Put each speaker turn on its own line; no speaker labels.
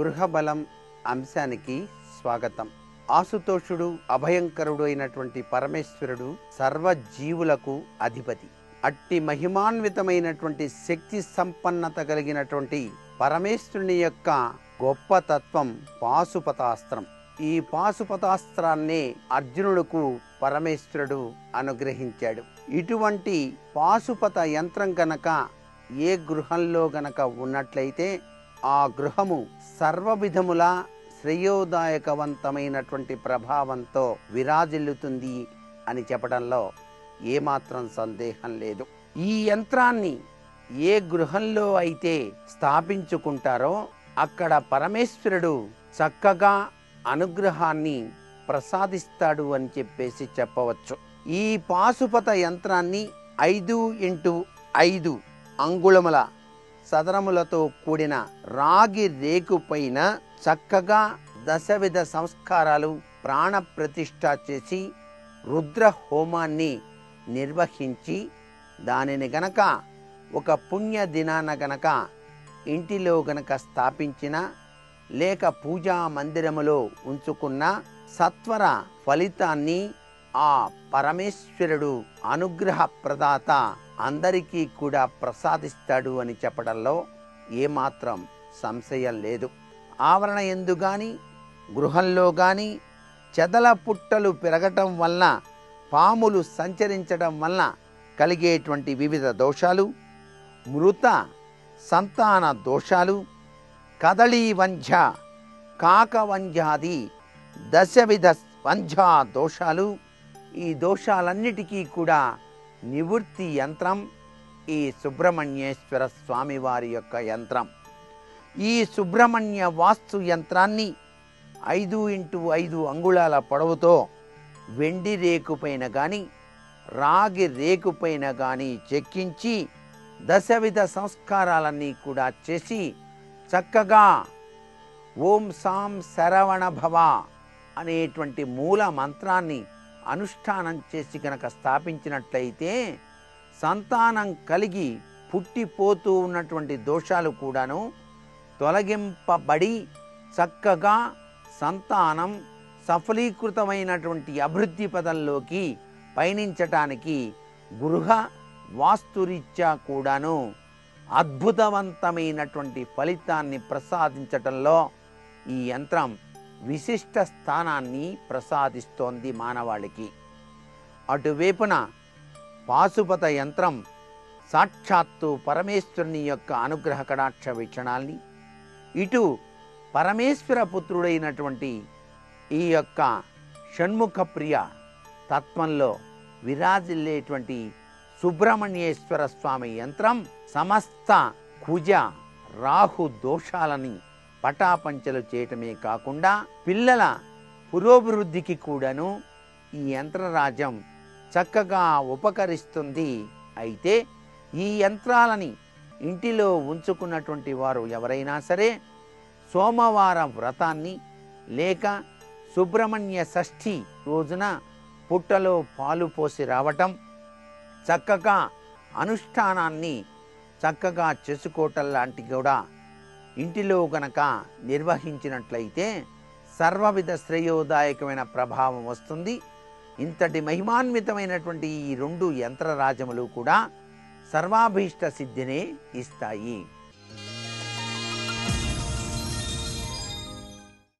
గృహబలం అంశానికి స్వాగతం. ఆసుతోషుడు అభయంకరుడు అయినటువంటి పరమేశ్వరుడు సర్వజీవులకు అధిపతి. అట్టి మహిమాన్వితమైనటువంటి శక్తి సంపన్నత కలిగినటువంటి పరమేశ్వరుని యొక్క గొప్ప తత్వం పాశుపతాస్త్రం. ఈ పాశుపతాస్త్రాన్ని అర్జునుడుకు పరమేశ్వరుడు అనుగ్రహించాడు. ఇటువంటి పాశుపత యంత్రం గనక ఏ గృహంలో గనక ఉన్నట్లయితే ఆ గృహము సర్వవిధముల శ్రేయోదాయకవంతమైనటువంటి ప్రభావంతో విరాజిల్లుతుంది అని చెప్పడంలో ఏమాత్రం సందేహం లేదు. ఈ యంత్రాన్ని ఏ గృహంలో అయితే స్థాపించుకుంటారో అక్కడ పరమేశ్వరుడు చక్కగా అనుగ్రహాన్ని ప్రసాదిస్తాడు అని చెప్పేసి చెప్పవచ్చు. ఈ పాశుపత యంత్రాన్ని ఐదు ఇంటూ ఐదు అంగుళముల సదరములతో కూడిన రాగి రేకుపైన చక్కగా దశవిధ సంస్కారాలు ప్రాణప్రతిష్ఠ చేసి రుద్ర హోమాన్ని నిర్వహించి దానిని గనక ఒక పుణ్య దినాన గనక ఇంటిలో గనక స్థాపించిన లేక పూజా మందిరములో ఉంచుకున్న సత్వర ఫలితాన్ని ఆ పరమేశ్వరుడు అనుగ్రహ ప్రదాత అందరికీ కూడా ప్రసాదిస్తాడు అని చెప్పడంలో ఏమాత్రం సంశయం లేదు. ఆవరణ ఎందు కానీ గృహంలో కానీ చెదల పుట్టలు పెరగటం వలన పాములు సంచరించడం వలన కలిగేటువంటి వివిధ దోషాలు మృత సంతాన దోషాలు కదళీ వంధ్య కాకవంధ్యాది దశవిధ వంధ్యా దోషాలు ఈ దోషాలన్నిటికీ కూడా నివృత్తి యంత్రం ఈ సుబ్రహ్మణ్యేశ్వర స్వామి వారి యొక్క యంత్రం. ఈ సుబ్రహ్మణ్య వాస్తు యంత్రాన్ని ఐదు ఇంటూ ఐదు అంగుళాల పొడవుతో వెండి రేకుపైన కానీ రాగి రేకుపైన కానీ చెక్కించి దశవిధ సంస్కారాలన్నీ కూడా చేసి చక్కగా ఓం సాం శరవణ భవ అనేటువంటి మూల మంత్రాన్ని అనుష్ఠానం చేసి కనుక స్థాపించినట్లయితే సంతానం కలిగి పుట్టిపోతూ ఉన్నటువంటి దోషాలు కూడాను తొలగింపబడి చక్కగా సంతానం సఫలీకృతమైనటువంటి అభివృద్ధి పదంలోకి పయనించటానికి గృహ వాస్తురీత్యా కూడాను అద్భుతవంతమైనటువంటి ఫలితాన్ని ప్రసాదించటంలో ఈ యంత్రం విశిష్ట స్థానాన్ని ప్రసాదిస్తోంది మానవాళికి. అటువైపున పాశుపత యంత్రం సాక్షాత్తు పరమేశ్వరుని యొక్క అనుగ్రహ కడాక్ష వీక్షణాల్ని ఇటు పరమేశ్వర పుత్రుడైనటువంటి ఈ యొక్క షణ్ముఖ ప్రియ తత్వంలో విరాజిల్లేటువంటి సుబ్రహ్మణ్యేశ్వర స్వామి యంత్రం సమస్త కుజ రాహు దోషాలని పటాపంచలు చేయటమే కాకుండా పిల్లల పురోభివృద్ధికి కూడాను ఈ యంత్రరాజ్యం చక్కగా ఉపకరిస్తుంది. అయితే ఈ యంత్రాలని ఇంటిలో ఉంచుకున్నటువంటి వారు ఎవరైనా సరే సోమవార వ్రతాన్ని లేక సుబ్రహ్మణ్య షష్ఠి రోజున పుట్టలో పాలు పోసి రావటం చక్కగా అనుష్ఠానాన్ని చక్కగా చేసుకోవటం లాంటి కూడా ఇంటిలో గనక నిర్వహించినట్లయితే సర్వవిధ శ్రేయోదాయకమైన ప్రభావం వస్తుంది. ఇంతటి మహిమాన్వితమైనటువంటి ఈ రెండు యంత్రరాజములు కూడా సర్వాభీష్ట సిద్ధినే ఇస్తాయి.